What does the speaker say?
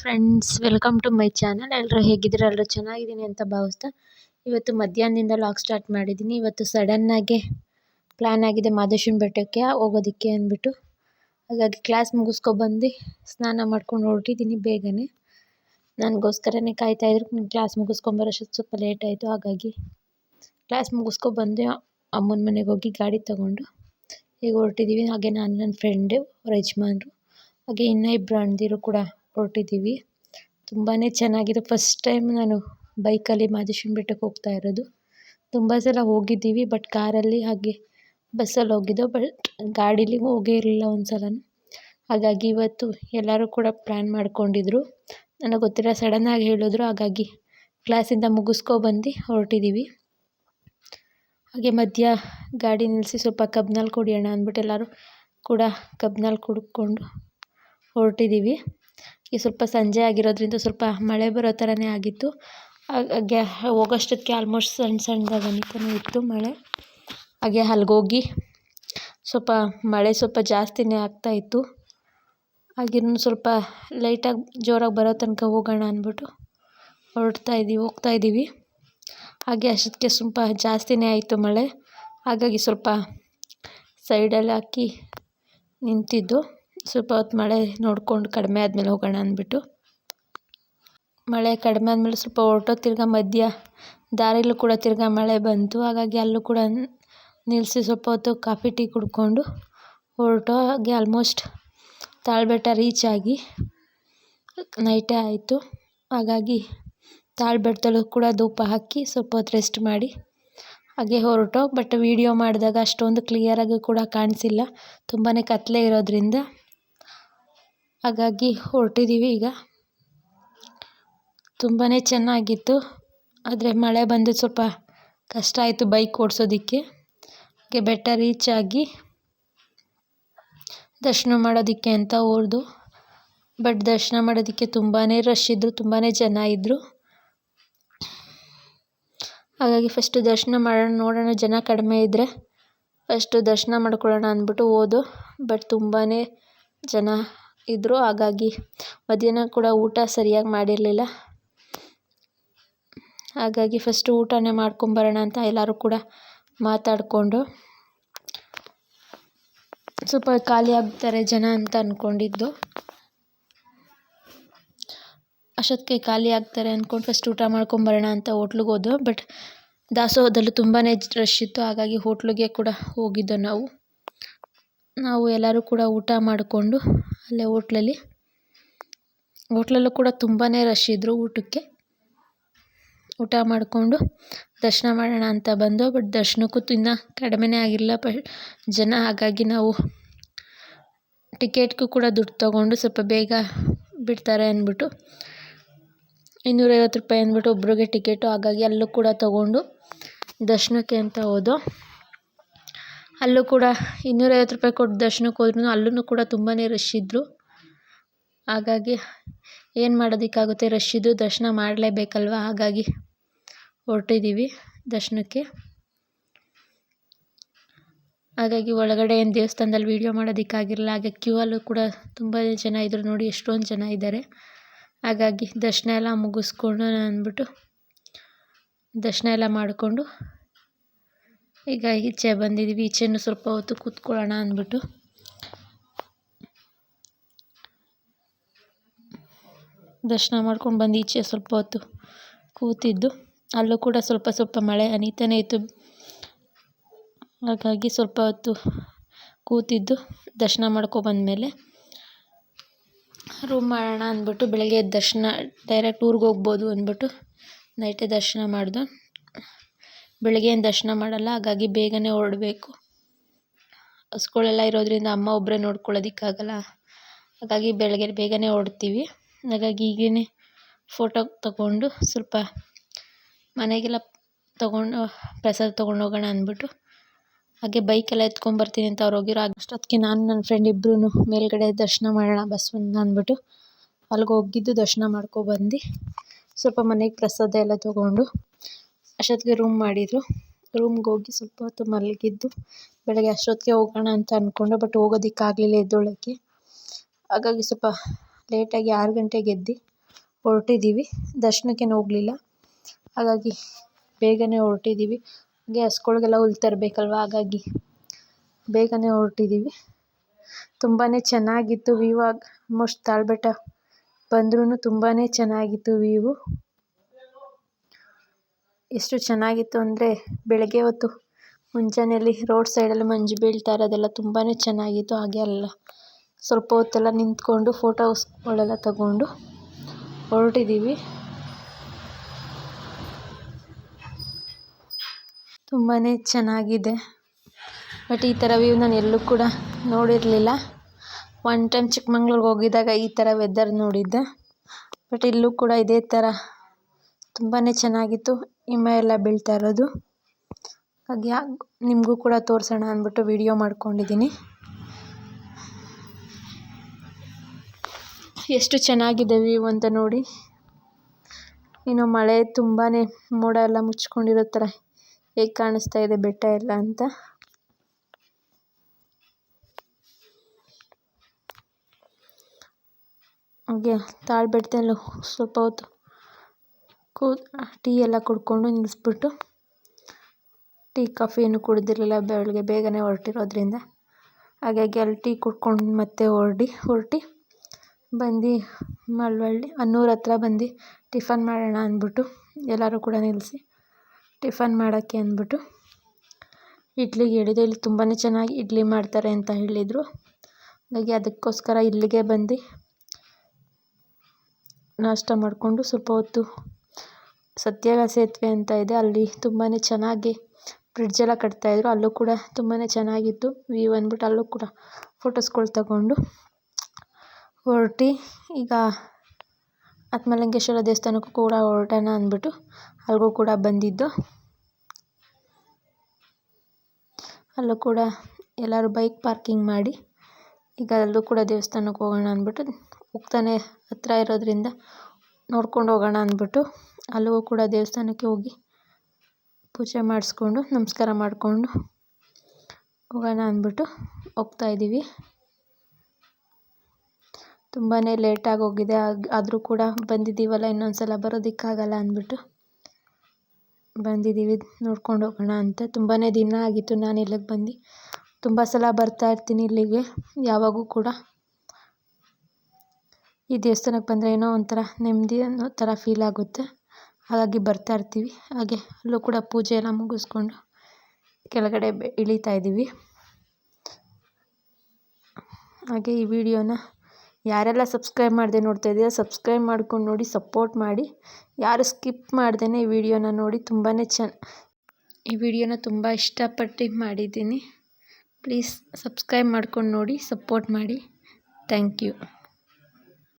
Friends welcome to my channel ಎಲ್ಲರೂ ಹೇಗಿದ್ದೀರಾ? ಎಲ್ಲರೂ ಚೆನ್ನಾಗಿದ್ದೀನಿ ಅಂತ ಭಾವಿಸ್ತಾ ಇವತ್ತು ಮಧ್ಯಾಹ್ನದಿಂದ ಲಾಗ್ ಸ್ಟಾರ್ಟ್ ಮಾಡಿದ್ದೀನಿ. ಇವತ್ತು ಸಡನ್ನಾಗೆ ಪ್ಲ್ಯಾನ್ ಆಗಿದೆ ಮಾದೇಶ್ವನ ಬೆಟ್ಟಕ್ಕೆ ಹೋಗೋದಕ್ಕೆ ಅಂದ್ಬಿಟ್ಟು. ಹಾಗಾಗಿ ಕ್ಲಾಸ್ ಮುಗಿಸ್ಕೊಬಂದು ಸ್ನಾನ ಮಾಡ್ಕೊಂಡು ಹೊರಟಿದ್ದೀನಿ ಬೇಗನೆ. ನನಗೋಸ್ಕರನೇ ಕಾಯ್ತಾಯಿದ್ರು ಕ್ಲಾಸ್ ಮುಗಿಸ್ಕೊಂಬರೋಷ್ಟು ಸ್ವಲ್ಪ ಲೇಟ್ ಆಯಿತು. ಹಾಗಾಗಿ ಕ್ಲಾಸ್ ಮುಗಿಸ್ಕೊಬಂದು ಅಮ್ಮನ ಮನೆಗೆ ಹೋಗಿ ಗಾಡಿ ತೊಗೊಂಡು ಈಗ ಹೊರಟಿದ್ದೀವಿ ಹಾಗೆ ನಾನು ನನ್ನ ಫ್ರೆಂಡು ಅವ್ರ ಯಜಮಾನ್ರು, ಹಾಗೆ ಇನ್ನೂ ಇಬ್ಬರು ಕೂಡ ಹೊರಟಿದ್ದೀವಿ. ತುಂಬಾ ಚೆನ್ನಾಗಿದೆ. ಫಸ್ಟ್ ಟೈಮ್ ನಾನು ಬೈಕಲ್ಲಿ ಮಾದೇಶ್ವರನ ಬೆಟ್ಟಕ್ಕೆ ಹೋಗ್ತಾ ಇರೋದು. ತುಂಬ ಸಲ ಹೋಗಿದ್ದೀವಿ ಬಟ್ ಕಾರಲ್ಲಿ ಹಾಗೆ ಬಸ್ಸಲ್ಲಿ ಹೋಗಿದ್ದೋ ಬಟ್ ಗಾಡೀಲಿ ಹೋಗೇ ಇರಲಿಲ್ಲ ಒಂದು ಸಲ ಹಾಗಾಗಿ ಇವತ್ತು ಎಲ್ಲರೂ ಕೂಡ ಪ್ಲ್ಯಾನ್ ಮಾಡ್ಕೊಂಡಿದ್ರು. ನನಗೆ ಗೊತ್ತಿರೋ ಸಡನ್ನಾಗಿ ಹೇಳಿದ್ರು, ಹಾಗಾಗಿ ಕ್ಲಾಸಿಂದ ಮುಗಿಸ್ಕೊಬಂದು ಹೊರಟಿದ್ದೀವಿ. ಹಾಗೆ ಮಧ್ಯ ಗಾಡಿ ನಿಲ್ಲಿಸಿ ಸ್ವಲ್ಪ ಕಬ್ನಲ್ಲಿ ಕುಡಿಯೋಣ ಅಂದ್ಬಿಟ್ಟು ಎಲ್ಲರೂ ಕೂಡ ಕಬ್ನಲ್ಲಿ ಕುಡ್ಕೊಂಡು ಹೊರಟಿದ್ದೀವಿ. ಈಗ ಸ್ವಲ್ಪ ಸಂಜೆ ಆಗಿರೋದ್ರಿಂದ ಸ್ವಲ್ಪ ಮಳೆ ಬರೋ ಥರನೇ ಆಗಿತ್ತು. ಹಾಗೆ ಹೋಗೋಷ್ಟೊತ್ತಿಗೆ ಆಲ್ಮೋಸ್ಟ್ ಸಣ್ಣ ಸಣ್ಣದಾಗಿ ಇತ್ತು ಮಳೆ. ಹಾಗೆ ಅಲ್ಗೋಗಿ ಸ್ವಲ್ಪ ಮಳೆ ಸ್ವಲ್ಪ ಜಾಸ್ತಿನೇ ಆಗ್ತಾಯಿತ್ತು ಹಾಗಿನ್ನೂ ಸ್ವಲ್ಪ ಲೈಟಾಗಿ ಜೋರಾಗಿ ಬರೋ ತನಕ ಹೋಗೋಣ ಅಂದ್ಬಿಟ್ಟು ಹೊರಡ್ತಾ ಇದ್ದೀವಿ, ಹೋಗ್ತಾ ಇದ್ದೀವಿ. ಹಾಗೆ ಅಷ್ಟೊತ್ತಿಗೆ ಸ್ವಲ್ಪ ಜಾಸ್ತಿನೇ ಆಯಿತು ಮಳೆ. ಹಾಗಾಗಿ ಸ್ವಲ್ಪ ಸೈಡಲ್ಲಿ ಹಾಕಿ ನಿಂತಿದ್ದು. ಸ್ವಲ್ಪ ಹೊತ್ತು ಮಳೆ ನೋಡ್ಕೊಂಡು ಕಡಿಮೆ ಆದಮೇಲೆ ಹೋಗೋಣ ಅಂದ್ಬಿಟ್ಟು. ಮಳೆ ಕಡಿಮೆ ಆದಮೇಲೆ ಸ್ವಲ್ಪ ಹೊರಟೋ ತಿರ್ಗಾ ಮಧ್ಯ ದಾರಿಲೂ ಕೂಡ ತಿರ್ಗಾ ಮಳೆ ಬಂತು. ಹಾಗಾಗಿ ಅಲ್ಲೂ ಕೂಡ ನಿಲ್ಲಿಸಿ ಸ್ವಲ್ಪ ಹೊತ್ತು ಕಾಫಿ, ಟೀ ಕುಡ್ಕೊಂಡು ಹೊರಟೋ ಹಾಗೆ ಆಲ್ಮೋಸ್ಟ್ ತಾಳ್ಬೆಟ್ಟ ರೀಚ್ ಆಗಿ ನೈಟೇ ಆಯಿತು. ಹಾಗಾಗಿ ತಾಳ್ಬೆಟ್ಟದಲ್ಲೂ ಕೂಡ ಧೂಪ ಹಾಕಿ ಸ್ವಲ್ಪ ಹೊತ್ತು ರೆಸ್ಟ್ ಮಾಡಿ ಹಾಗೆ ಹೊರಟೋ ಬಟ್ ವೀಡಿಯೋ ಮಾಡಿದಾಗ ಅಷ್ಟೊಂದು ಕ್ಲಿಯರಾಗಿ ಕೂಡ ಕಾಣಿಸಿಲ್ಲ. ತುಂಬಾ ಕತ್ತಲೆ ಇರೋದ್ರಿಂದ ಹಾಗಾಗಿ ಹೊರಟಿದ್ದೀವಿ ಈಗ. ತುಂಬಾ ಚೆನ್ನಾಗಿತ್ತು. ಆದರೆ ಮಳೆ ಬಂದು ಸ್ವಲ್ಪ ಕಷ್ಟ ಆಯಿತು ಬೈಕ್ ಓಡಿಸೋದಕ್ಕೆ. ಹಾಗೆ ಬೆಟ್ಟ ರೀಚ್ ಆಗಿ ದರ್ಶನ ಮಾಡೋದಕ್ಕೆ ಅಂತ ಹೋರ್ದು ಬಟ್ ದರ್ಶನ ಮಾಡೋದಕ್ಕೆ ತುಂಬಾ ರಶ್ ಇದ್ದರು ತುಂಬಾ ಜನ ಇದ್ದರು ಹಾಗಾಗಿ ಫಸ್ಟು ದರ್ಶನ ಮಾಡೋಣ, ನೋಡೋಣ ಜನ ಕಡಿಮೆ ಇದ್ದರೆ ಫಸ್ಟು ದರ್ಶನ ಮಾಡ್ಕೊಳ್ಳೋಣ ಅಂದ್ಬಿಟ್ಟು ಹೋದು ಬಟ್ ತುಂಬಾ ಜನ ಇದ್ದರು ಹಾಗಾಗಿ ಮಧ್ಯಾಹ್ನ ಕೂಡ ಊಟ ಸರಿಯಾಗಿ ಮಾಡಿರಲಿಲ್ಲ. ಹಾಗಾಗಿ ಫಸ್ಟು ಊಟನೇ ಮಾಡ್ಕೊಂಬರೋಣ ಅಂತ ಎಲ್ಲರೂ ಕೂಡ ಮಾತಾಡಿಕೊಂಡು ಸ್ವಲ್ಪ ಖಾಲಿ ಆಗ್ತಾರೆ ಜನ ಅಂತ ಅಂದ್ಕೊಂಡಿದ್ದು ಅಷ್ಟೊತ್ತಿಗೆ ಖಾಲಿ ಆಗ್ತಾರೆ ಅಂದ್ಕೊಂಡು ಫಸ್ಟ್ ಊಟ ಮಾಡ್ಕೊಂಬರೋಣ ಅಂತ ಹೋಟ್ಲಿಗೆ ಹೋದ್ವು. ಬಟ್ ದಾಸೋಹದಲ್ಲಿ ತುಂಬಾ ರಶ್ ಇತ್ತು, ಹಾಗಾಗಿ ಹೋಟ್ಲಿಗೆ ಕೂಡ ಹೋಗಿದ್ದೋ ನಾವು. ನಾವು ಎಲ್ಲರೂ ಕೂಡ ಊಟ ಮಾಡಿಕೊಂಡು ಅಲ್ಲೇ ಹೋಟ್ಲಲ್ಲಿ. ಹೋಟ್ಲಲ್ಲೂ ಕೂಡ ತುಂಬಾ ರಶ್ ಇದ್ದರು ಊಟಕ್ಕೆ. ಊಟ ಮಾಡಿಕೊಂಡು ದರ್ಶನ ಮಾಡೋಣ ಅಂತ ಬಂದೋ ಬಟ್ ದರ್ಶನಕ್ಕೂ ಇನ್ನೂ ಕಡಿಮೆನೇ ಆಗಿರಲಿಲ್ಲ ಪ, ಜನ ಹಾಗಾಗಿ ನಾವು ಟಿಕೆಟ್ಗೂ ಕೂಡ ದುಡ್ಡು ತೊಗೊಂಡು ಸ್ವಲ್ಪ ಬೇಗ ಬಿಡ್ತಾರೆ ಅಂದ್ಬಿಟ್ಟು, ಇನ್ನೂರೈವತ್ತು ರೂಪಾಯಿ ಅಂದ್ಬಿಟ್ಟು ಒಬ್ರಿಗೆ ಟಿಕೆಟು. ಹಾಗಾಗಿ ಅಲ್ಲೂ ಕೂಡ ತೊಗೊಂಡು ದರ್ಶನಕ್ಕೆ ಅಂತ ಹೋದೋ ಅಲ್ಲೂ ಕೂಡ ಇನ್ನೂರೈವತ್ತು ರೂಪಾಯಿ ಕೊಟ್ಟು ದರ್ಶನಕ್ಕೆ ಹೋದ್ರೂ ಅಲ್ಲೂ ಕೂಡ ತುಂಬಾ ರಶ್ ಇದ್ದರು ಹಾಗಾಗಿ ಏನು ಮಾಡೋದಕ್ಕಾಗುತ್ತೆ ರಶ್ ಇದ್ದರೂ ದರ್ಶನ ಮಾಡಲೇಬೇಕಲ್ವ? ಹಾಗಾಗಿ ಹೊರಟಿದ್ದೀವಿ ದರ್ಶನಕ್ಕೆ. ಹಾಗಾಗಿ ಒಳಗಡೆ ಏನು ದೇವಸ್ಥಾನದಲ್ಲಿ ವೀಡಿಯೋ ಮಾಡೋದಕ್ಕಾಗಿರಲ್ಲ, ಹಾಗೆ ಕ್ಯೂ ಅಲ್ಲೂ ಕೂಡ ತುಂಬ ಜನ ಇದ್ದರು ನೋಡಿ, ಎಷ್ಟೊಂದು ಜನ ಇದ್ದಾರೆ ಹಾಗಾಗಿ ದರ್ಶನ ಎಲ್ಲ ಮುಗಿಸ್ಕೊಂಡು ಅಂದ್ಬಿಟ್ಟು ದರ್ಶನ ಎಲ್ಲ ಮಾಡಿಕೊಂಡು ಈಗ ಈಚೆ ಬಂದಿದ್ದೀವಿ. ಈಚೆನೂ ಸ್ವಲ್ಪ ಹೊತ್ತು ಕೂತ್ಕೊಳ್ಳೋಣ ಅಂದ್ಬಿಟ್ಟು. ದರ್ಶನ ಮಾಡ್ಕೊಂಡು ಬಂದು ಈಚೆ ಸ್ವಲ್ಪ ಹೊತ್ತು ಕೂತಿದ್ದು. ಅಲ್ಲೂ ಕೂಡ ಸ್ವಲ್ಪ ಸ್ವಲ್ಪ ಮಳೆ ಅನಿತಾನೇ ಇತ್ತು. ಹಾಗಾಗಿ ಸ್ವಲ್ಪ ಹೊತ್ತು ಕೂತಿದ್ದು. ದರ್ಶನ ಮಾಡ್ಕೊಬಂದ್ಮೇಲೆ ರೂಮ್ ಮಾಡೋಣ ಅಂದ್ಬಿಟ್ಟು ಬೆಳಗ್ಗೆ ದರ್ಶನ ಡೈರೆಕ್ಟ್ ಊರಿಗೆ ಹೋಗ್ಬೋದು ಅಂದ್ಬಿಟ್ಟು ನೈಟೇ ದರ್ಶನ ಮಾಡ್ದೆ. ಬೆಳಗ್ಗೆ ದರ್ಶನ ಮಾಡಲ್ಲ, ಹಾಗಾಗಿ ಬೇಗನೆ ಹೊರಡಬೇಕು. ಹಸುಗಳೆಲ್ಲ ಇರೋದ್ರಿಂದ ಅಮ್ಮ ಒಬ್ಬರೇ ನೋಡ್ಕೊಳ್ಳೋದಕ್ಕಾಗಲ್ಲ. ಹಾಗಾಗಿ ಬೆಳಗ್ಗೆ ಬೇಗನೆ ಹೊರಡ್ತೀವಿ. ಹಾಗಾಗಿ ಈಗೇ ಫೋಟೋ ತಗೊಂಡು ಸ್ವಲ್ಪ ಮನೆಗೆಲ್ಲ ತೊಗೊಂಡು, ಪ್ರಸಾದ ತೊಗೊಂಡು ಹೋಗೋಣ ಅಂದ್ಬಿಟ್ಟು, ಹಾಗೆ ಬೈಕೆಲ್ಲ ಎತ್ಕೊಂಬರ್ತೀನಿ ಅಂತ ಅವ್ರು ಹೋಗಿರೋ ಅಷ್ಟೊತ್ತಿಗೆ ನಾನು ನನ್ನ ಫ್ರೆಂಡ್ ಇಬ್ಬರೂ ಮೇಲ್ಗಡೆ ದರ್ಶನ ಮಾಡೋಣ ಬಸವನ್ನ ಅಂದ್ಬಿಟ್ಟು, ಅಲ್ಲಿಗೆ ಹೋಗಿದ್ದು ದರ್ಶನ ಮಾಡ್ಕೊಬಂದು ಸ್ವಲ್ಪ ಮನೆಗೆ ಪ್ರಸಾದ ಎಲ್ಲ ತೊಗೊಂಡು ಅಷ್ಟೊತ್ತಿಗೆ ರೂಮ್ ಮಾಡಿದರು. ರೂಮ್ಗೆ ಹೋಗಿ ಸ್ವಲ್ಪ ಹೊತ್ತು ಮಲಗಿದ್ದು, ಬೆಳಗ್ಗೆ ಅಷ್ಟೊತ್ತಿಗೆ ಹೋಗೋಣ ಅಂತ ಅಂದ್ಕೊಂಡೆ ಬಟ್ ಹೋಗೋದಕ್ಕಾಗಲಿಲ್ಲ ಎದ್ದೇಳೋಕ್ಕೆ. ಹಾಗಾಗಿ ಸ್ವಲ್ಪ ಲೇಟಾಗಿ ಆರು ಗಂಟೆಗೆ ಎದ್ದು ಹೊರಟಿದ್ದೀವಿ. ದರ್ಶನಕ್ಕೇನು ಹೋಗಲಿಲ್ಲ. ಹಾಗಾಗಿ ಬೇಗನೆ ಹೊರಟಿದ್ದೀವಿ. ಹಾಗೆ ಹಸ್ಗಳ್ಗೆಲ್ಲ ಹುಲ್ಲು ತರಬೇಕಲ್ವ? ಹಾಗಾಗಿ ಬೇಗನೆ ಹೊರಟಿದ್ದೀವಿ. ತುಂಬಾ ಚೆನ್ನಾಗಿತ್ತು ವ್ಯೂವ್ ಆಲ್ಮೋಸ್ಟ್ ತಾಳ್ಬೆಟ್ಟ ಬಂದ್ರೂ ತುಂಬಾ ಚೆನ್ನಾಗಿತ್ತು ವ್ಯೂವು ಎಷ್ಟು ಚೆನ್ನಾಗಿತ್ತು ಅಂದರೆ ಬೆಳಗ್ಗೆ ಹೊತ್ತು ಮುಂಜಾನೆಯಲ್ಲಿ ರೋಡ್ ಸೈಡಲ್ಲಿ ಮಂಜು ಬೀಳ್ತಾ ಇರೋದೆಲ್ಲ ತುಂಬಾ ಚೆನ್ನಾಗಿತ್ತು. ಹಾಗೆ ಅಲ್ಲ, ಸ್ವಲ್ಪ ಹೊತ್ತೆಲ್ಲ ನಿಂತ್ಕೊಂಡು ಫೋಟೋಸ್ಗಳೆಲ್ಲ ತಗೊಂಡು ಹೊರಟಿದ್ದೀವಿ ತುಂಬಾ ಚೆನ್ನಾಗಿದೆ. ಬಟ್ ಈ ಥರ ವ್ಯೂ ನಾನು ಎಲ್ಲೂ ಕೂಡ ನೋಡಿರಲಿಲ್ಲ. ಒನ್ ಟೈಮ್ ಚಿಕ್ಕಮಂಗ್ಳೂರಿಗೆ ಹೋಗಿದ್ದಾಗ ಈ ಥರ ವೆದರ್ ನೋಡಿದ್ದೆ. ಬಟ್ ಇಲ್ಲೂ ಕೂಡ ಇದೇ ಥರ ತುಂಬಾ ಚೆನ್ನಾಗಿತ್ತು. ಹಿಮ ಎಲ್ಲ ಬೀಳ್ತಾ ಇರೋದು. ಹಾಗೆ ನಿಮಗೂ ಕೂಡ ತೋರಿಸೋಣ ಅಂದ್ಬಿಟ್ಟು ವಿಡಿಯೋ ಮಾಡ್ಕೊಂಡಿದ್ದೀನಿ. ಎಷ್ಟು ಚೆನ್ನಾಗಿದೆ ವ್ಯೂ ಅಂತ ನೋಡಿ. ಇನ್ನು ಮಳೆ ತುಂಬಾ ಮೋಡ ಎಲ್ಲ ಮುಚ್ಕೊಂಡಿರೋ ಥರ ಹೇಗೆ ಕಾಣಿಸ್ತಾ ಇದೆ ಬೆಟ್ಟ ಎಲ್ಲ ಅಂತ. ಹಾಗೆ ತಾಳ್ಬೆಟ್ಟದಲ್ಲೂ ಸ್ವಲ್ಪ ಹೊತ್ತು ಕೂ, ಟೀ ಎಲ್ಲ ಕುಡ್ಕೊಂಡು ನಿಲ್ಲಿಸ್ಬಿಟ್ಟು ಟೀ, ಕಾಫಿ ಏನು ಕುಡಿದಿರಲಿಲ್ಲ ಬೆಳಗ್ಗೆ ಬೇಗನೆ ಹೊರಟಿರೋದ್ರಿಂದ. ಹಾಗಾಗಿ ಅಲ್ಲಿ ಟೀ ಕುಡ್ಕೊಂಡು ಮತ್ತೆ ಹೊರಡಿ, ಹೊರಟಿ ಬಂದು ಮಳವಳ್ಳಿ ಅನ್ನೂರ ಹತ್ರ ಬಂದು ಟಿಫನ್ ಮಾಡೋಣ ಅಂದ್ಬಿಟ್ಟು ಎಲ್ಲರೂ ಕೂಡ ನಿಲ್ಲಿಸಿ ಟಿಫನ್ ಮಾಡೋಕ್ಕೆ ಅಂದ್ಬಿಟ್ಟು ಇಡ್ಲಿಗೆ ಹೇಳಿದೆ. ಇಲ್ಲಿ ತುಂಬಾ ಚೆನ್ನಾಗಿ ಇಡ್ಲಿ ಮಾಡ್ತಾರೆ ಅಂತ ಹೇಳಿದರು. ಹಾಗಾಗಿ ಅದಕ್ಕೋಸ್ಕರ ಇಲ್ಲಿಗೆ ಬಂದು ನಾಷ್ಟ ಮಾಡಿಕೊಂಡು ಸ್ವಲ್ಪ ಹೊತ್ತು ಸತ್ಯಾಗ ಸೇತುವೆ ಅಂತ ಇದೆ. ಅಲ್ಲಿ ತುಂಬಾ ಚೆನ್ನಾಗಿ ಬ್ರಿಡ್ಜೆಲ್ಲ ಕಟ್ತಾಯಿದ್ರು ಅಲ್ಲೂ ಕೂಡ ತುಂಬಾ ಚೆನ್ನಾಗಿತ್ತು ವ್ಯೂ ಅಂದ್ಬಿಟ್ಟು ಅಲ್ಲೂ ಕೂಡ ಫೋಟೋಸ್ಗಳು ತಗೊಂಡು ಹೊರಟಿ ಈಗ ಆತ್ಮಲಿಂಗೇಶ್ವರ ದೇವಸ್ಥಾನಕ್ಕೂ ಕೂಡ ಹೊರಟೋಣ ಅಂದ್ಬಿಟ್ಟು ಅಲ್ಲಿಗೂ ಕೂಡ ಬಂದಿದ್ದು. ಅಲ್ಲೂ ಕೂಡ ಎಲ್ಲರೂ ಬೈಕ್ ಪಾರ್ಕಿಂಗ್ ಮಾಡಿ ಈಗ ಅಲ್ಲೂ ಕೂಡ ದೇವಸ್ಥಾನಕ್ಕೆ ಹೋಗೋಣ ಅಂದ್ಬಿಟ್ಟು ಹೋಗ್ತಾನೆ ಹತ್ರ ಇರೋದ್ರಿಂದ ನೋಡ್ಕೊಂಡು ಹೋಗೋಣ ಅಂದ್ಬಿಟ್ಟು ಅಲ್ಲಿಗೂ ಕೂಡ ದೇವಸ್ಥಾನಕ್ಕೆ ಹೋಗಿ ಪೂಜೆ ಮಾಡಿಸ್ಕೊಂಡು ನಮಸ್ಕಾರ ಮಾಡಿಕೊಂಡು ಹೋಗೋಣ ಅಂದ್ಬಿಟ್ಟು ಹೋಗ್ತಾ ಇದ್ದೀವಿ. ತುಂಬಾ ಲೇಟಾಗಿ ಹೋಗಿದೆ. ಆದರೂ ಕೂಡ ಬಂದಿದ್ದೀವಲ್ಲ ಇನ್ನೊಂದು ಸಲ ಬರೋದಕ್ಕಾಗಲ್ಲ ಅಂದ್ಬಿಟ್ಟು ಬಂದಿದ್ದೀವಿ. ನೋಡ್ಕೊಂಡು ಹೋಗೋಣ ಅಂತ. ತುಂಬಾ ದಿನ ಆಗಿತ್ತು ನಾನು ಇಲ್ಲಿಗೆ ಬಂದು. ತುಂಬ ಸಲ ಬರ್ತಾ ಇರ್ತೀನಿ ಇಲ್ಲಿಗೆ. ಯಾವಾಗೂ ಕೂಡ ಈ ದೇವಸ್ಥಾನಕ್ಕೆ ಬಂದರೆ ಏನೋ ಒಂಥರ ನೆಮ್ಮದಿ ಅನ್ನೋ ಥರ ಫೀಲ್ ಆಗುತ್ತೆ. ಹಾಗಾಗಿ ಬರ್ತಾ ಇರ್ತೀವಿ. ಹಾಗೆ ಅಲ್ಲೂ ಕೂಡ ಪೂಜೆ ಎಲ್ಲ ಮುಗಿಸ್ಕೊಂಡು ಕೆಳಗಡೆ ಇಳಿತಾ ಇದ್ದೀವಿ. ಹಾಗೆ ಈ ವಿಡಿಯೋನ ಯಾರೆಲ್ಲ ಸಬ್ಸ್ಕ್ರೈಬ್ ಮಾಡದೆ ನೋಡ್ತಾ ಇದ್ದೀರಾ, ಸಬ್ಸ್ಕ್ರೈಬ್ ಮಾಡ್ಕೊಂಡು ನೋಡಿ, ಸಪೋರ್ಟ್ ಮಾಡಿ. ಯಾರು ಸ್ಕಿಪ್ ಮಾಡ್ದೇ ಈ ವಿಡಿಯೋನ ನೋಡಿ ತುಂಬಾ ಚೆನ್ನ ಈ ವಿಡಿಯೋನ ತುಂಬ ಇಷ್ಟಪಟ್ಟು ಮಾಡಿದ್ದೀನಿ. ಪ್ಲೀಸ್ ಸಬ್ಸ್ಕ್ರೈಬ್ ಮಾಡ್ಕೊಂಡು ನೋಡಿ, ಸಪೋರ್ಟ್ ಮಾಡಿ. Thank you.